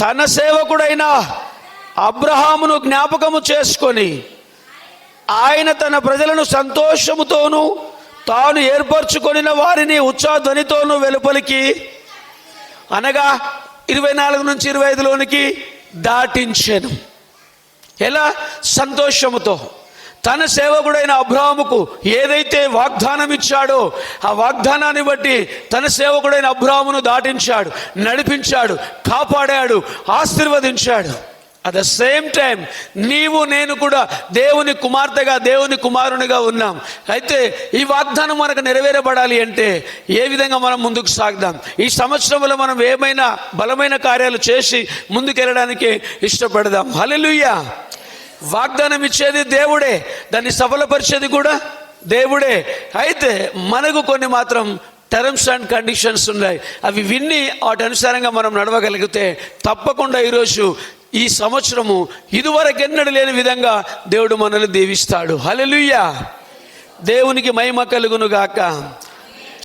తన సేవకుడైన అబ్రహామును జ్ఞాపకము చేసుకొని ఆయన తన ప్రజలను సంతోషముతోనూ తాను ఏర్పరచుకొనిన వారిని ఉత్సాహధ్వనితోనూ వెలుపలికి అనగా ఇరవై నాలుగు నుంచి ఇరవై ఐదులోనికి దాటించాను. ఎలా? సంతోషముతో. తన సేవకుడైన అబ్రాహముకు ఏదైతే వాగ్దానం ఇచ్చాడో ఆ వాగ్దానాన్ని బట్టి తన సేవకుడైన అబ్రాహమును దాటించాడు నడిపించాడు కాపాడాడు ఆశీర్వదించాడు. అట్ ద సేమ్ టైం నీవు నేను కూడా దేవుని కుమార్తెగా దేవుని కుమారునిగా ఉన్నాం. అయితే ఈ వాగ్దానం మనకు నెరవేరబడాలి అంటే ఏ విధంగా మనం ముందుకు సాగుదాం? ఈ సంవత్సరంలో మనం ఏమైనా బలమైన కార్యాలు చేసి ముందుకెళ్ళడానికి ఇష్టపడదాం. హల్లెలూయా వాగ్దానం ఇచ్చేది దేవుడే దాన్ని సఫలపరిచేది కూడా దేవుడే. అయితే మనకు కొన్ని మాత్రం టర్మ్స్ అండ్ కండిషన్స్ ఉన్నాయి. అవి విన్ని వాటి అనుసారంగా మనం నడవగలిగితే తప్పకుండా ఈరోజు ఈ సంవత్సరము ఇదివరకెన్నడు లేని విధంగా దేవుడు మనల్ని దీవిస్తాడు. హల్లెలూయా దేవునికి మహిమ కలుగును గాక.